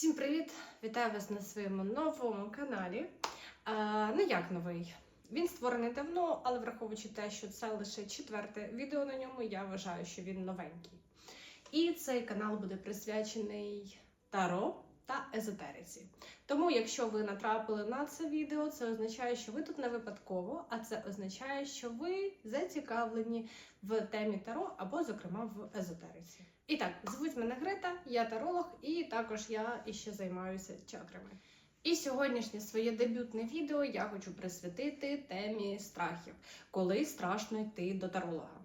Всім привіт! Вітаю вас на своєму новому каналі. Е, не як новий? Він створений давно, але враховуючи те, що це лише четверте відео на ньому, я вважаю, що він новенький. І цей канал буде присвячений таро та езотериці. Тому, якщо ви натрапили на це відео, це означає, що ви тут не випадково, а це означає, що ви зацікавлені в темі таро або, зокрема, в езотериці. І так, звуть мене Грита, я таролог, і також я іще займаюся чакрами. І сьогоднішнє своє дебютне відео я хочу присвятити темі страхів, коли страшно йти до таролога.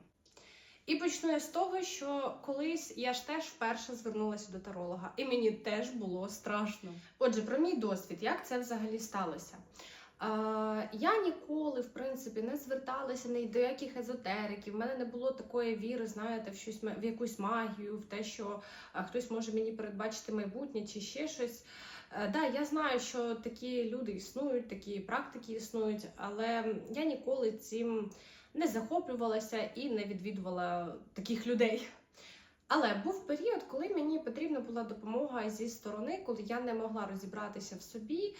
І почну я з того, що колись я ж теж вперше звернулася до таролога, і мені теж було страшно. Отже, про мій досвід, як це взагалі сталося? Е, я ніколи, в принципі, не зверталася ні до яких езотериків. У мене не було такої віри, знаєте, в щось в якусь магію, в те, що хтось може мені передбачити майбутнє чи ще щось. Е, да, я знаю, що такі люди існують, такі практики існують, але я ніколи цим не захоплювалася і не відвідувала таких людей. Але був період, коли мені потрібна була допомога зі сторони, коли я не могла розібратися в собі,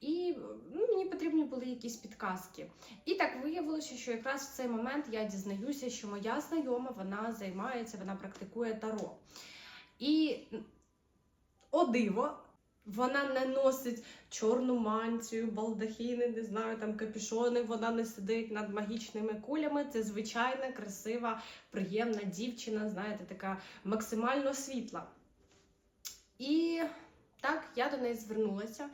і ну, мені потрібні були якісь підказки. І так виявилося, що якраз в цей момент я дізнаюся, що моя знайома вона займається, вона практикує таро. І о диво, вона не носить чорну мантію, балдахіни, не знаю, там капюшони, вона не сидить над магічними кулями. Це звичайна, красива, приємна дівчина, знаєте, така максимально світла. І так, я до неї звернулася.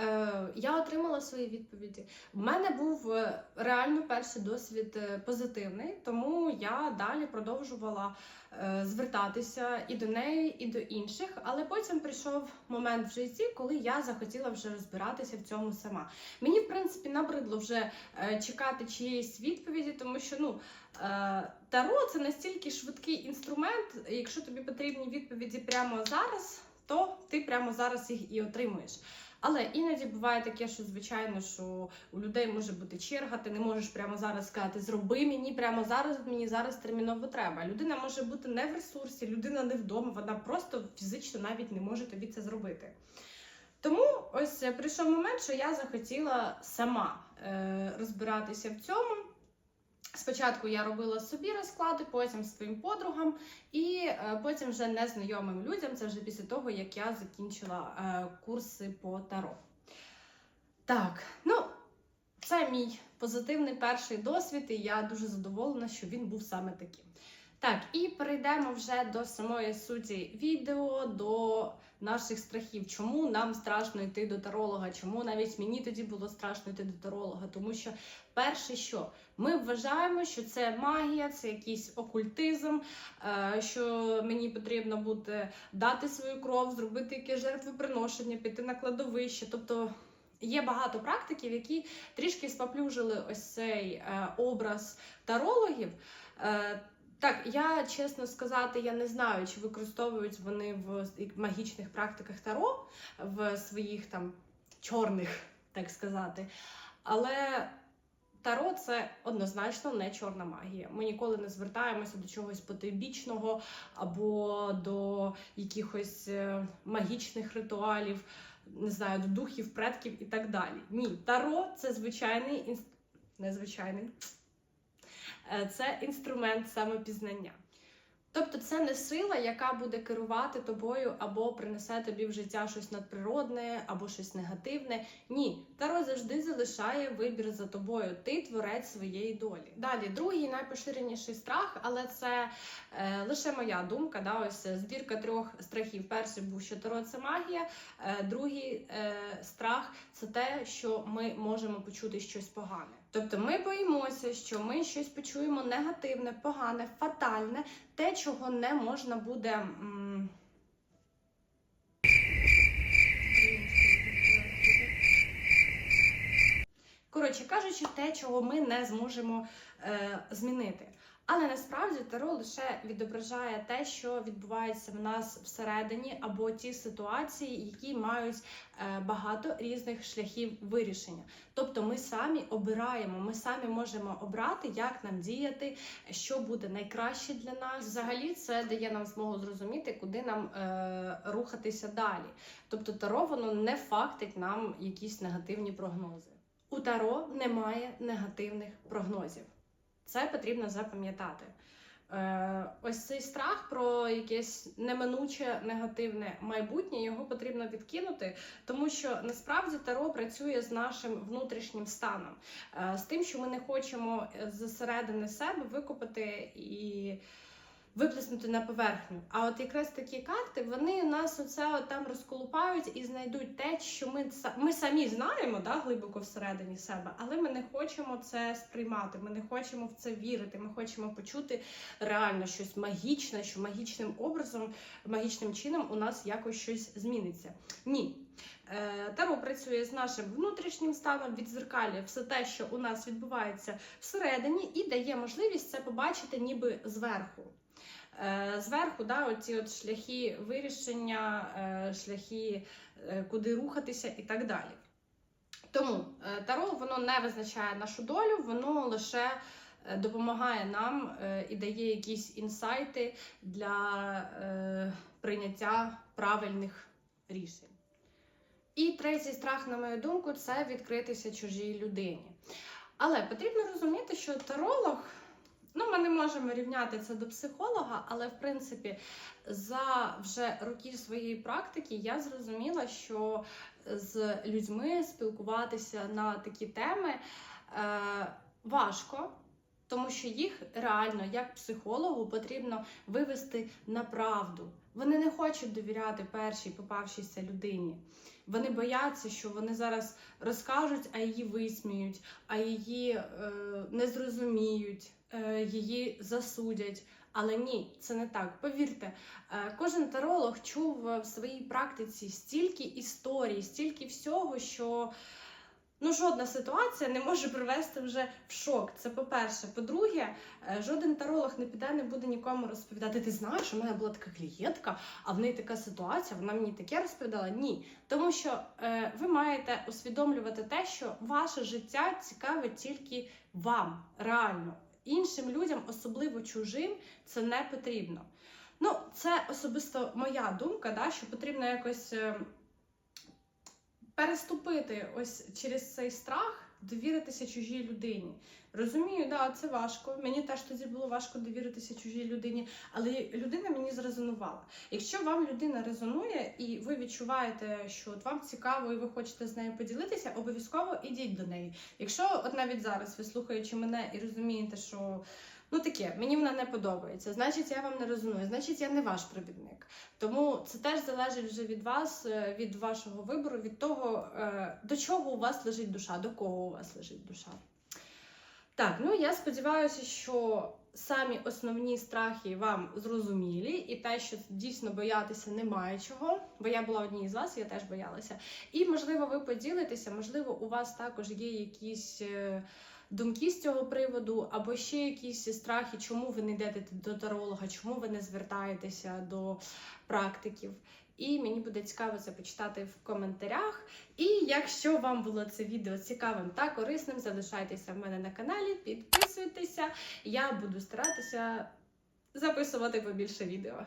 Е, я отримала свої відповіді. У мене був е, реально перший досвід е, позитивний, тому я далі продовжувала е, звертатися і до неї, і до інших. Але потім прийшов момент в житті, коли я захотіла вже розбиратися в цьому сама. Мені, в принципі, набридло вже е, чекати чиєїсь відповіді, тому що ну. Таро це настільки швидкий інструмент. Якщо тобі потрібні відповіді прямо зараз, то ти прямо зараз їх і отримуєш. Але іноді буває таке, що звичайно, що у людей може бути черга, ти не можеш прямо зараз сказати Зроби мені прямо зараз, мені зараз терміново треба. Людина може бути не в ресурсі, людина не вдома, вона просто фізично навіть не може тобі це зробити. Тому ось прийшов момент, що я захотіла сама е, розбиратися в цьому. Спочатку я робила собі розклади, потім своїм подругам, і е, потім вже незнайомим людям. Це вже після того, як я закінчила е, курси по таро. Так, ну, це мій позитивний перший досвід, і я дуже задоволена, що він був саме таким. Так, і перейдемо вже до самої суті відео, до наших страхів. Чому нам страшно йти до таролога? Чому навіть мені тоді було страшно йти до таролога? Тому що, перше, що ми вважаємо, що це магія, це якийсь окультизм, е, що мені потрібно буде дати свою кров, зробити якесь жертвоприношення, піти на кладовище. Тобто є багато практиків, які трішки споплюжили ось цей е, образ тарологів. Е, так, я чесно сказати, я не знаю, чи використовують вони в магічних практиках таро в своїх там чорних, так сказати. Але таро це однозначно не чорна магія. Ми ніколи не звертаємося до чогось потойбічного або до якихось е, магічних ритуалів, не знаю, до духів, предків і так далі. Ні, таро це звичайний інст... незвичайний. Е, це інструмент самопізнання. Тобто це не сила, яка буде керувати тобою або принесе тобі в життя щось надприродне, або щось негативне. Ні, Таро завжди залишає вибір за тобою. Ти творець своєї долі. Далі, другий найпоширеніший страх, але це е, лише моя думка. Да, Ось збірка трьох страхів. Перший був, що Таро це магія, е, другий е, страх це те, що ми можемо почути щось погане. Тобто ми боїмося, що ми щось почуємо негативне, погане, фатальне, те, чого не можна буде. Коротше кажучи, те, чого ми не зможемо е, змінити. Але насправді таро лише відображає те, що відбувається в нас всередині, або ті ситуації, які мають е, багато різних шляхів вирішення. Тобто ми самі обираємо, ми самі можемо обрати, як нам діяти, що буде найкраще для нас. Взагалі, це дає нам змогу зрозуміти, куди нам е, рухатися далі. Тобто, таро воно не фактить нам якісь негативні прогнози. У таро немає негативних прогнозів. Це потрібно запам'ятати. Е, ось цей страх про якесь неминуче негативне майбутнє його потрібно відкинути, тому що насправді таро працює з нашим внутрішнім станом, е, з тим, що ми не хочемо зсередини себе викопати і виплеснути на поверхню. А от якраз такі карти вони нас оце от там розколупають і знайдуть те, що ми ми самі знаємо да, глибоко всередині себе, але ми не хочемо це сприймати. Ми не хочемо в це вірити. Ми хочемо почути реально щось магічне, що магічним образом, магічним чином у нас якось щось зміниться. Ні. Е, Таро працює з нашим внутрішнім станом, відзеркалює все те, що у нас відбувається всередині, і дає можливість це побачити ніби зверху. Е, Зверху, да, оці от шляхи вирішення, е, шляхи, е, куди рухатися і так далі. Тому Таро воно не визначає нашу долю, воно лише допомагає нам і дає якісь інсайти для прийняття правильних рішень. І третій страх, на мою думку, це відкритися чужій людині. Але потрібно розуміти, що таролог, ну ми не можемо рівняти це до психолога, але в принципі за вже роки своєї практики я зрозуміла, що з людьми спілкуватися на такі теми е, важко. Тому що їх реально, як психологу, потрібно вивести на правду. Вони не хочуть довіряти першій попавшійся людині. Вони бояться, що вони зараз розкажуть, а її висміють, а її е, не зрозуміють, її засудять. Але ні, це не так. Повірте, е, кожен таролог чув в своїй практиці стільки історій, стільки всього, що ну, жодна ситуація не може привести вже в шок. Це по-перше. По-друге, е, жоден таролог не піде, не буде нікому розповідати. Ти знаєш, у мене була така клієнтка, а в неї така ситуація, вона мені таке розповідала. Ні. Тому що е, ви маєте усвідомлювати те, що ваше життя цікаве тільки вам, реально. Іншим людям, особливо чужим, це не потрібно. Ну, це особисто моя думка, да, що потрібно якось е, переступити ось через цей страх, довіритися чужій людині. Розумію, да, це важко. Мені теж тоді було важко довіритися чужій людині, але людина мені зрезонувала. Якщо вам людина резонує і ви відчуваєте, що от вам цікаво і ви хочете з нею поділитися, обов'язково ідіть до неї. Якщо от навіть зараз ви слухаючи мене і розумієте, що ну таке, мені вона не подобається, значить я вам не резоную, значить я не ваш провідник. Тому це теж залежить вже від вас, е, від вашого вибору, від того, е, до чого у вас лежить душа, до кого у вас лежить душа. Так, ну я сподіваюся, що самі основні страхи вам зрозумілі, і те, що дійсно боятися немає чого, бо я була одній з вас, я теж боялася. І можливо, ви поділитеся, можливо, у вас також є якісь. Думки з цього приводу, або ще якісь страхи, чому ви не йдете до таролога, чому ви не звертаєтеся до практиків. І мені буде цікаво це почитати в коментарях. І якщо вам було це відео цікавим та корисним, залишайтеся в мене на каналі, підписуйтеся. Я буду старатися записувати побільше відео.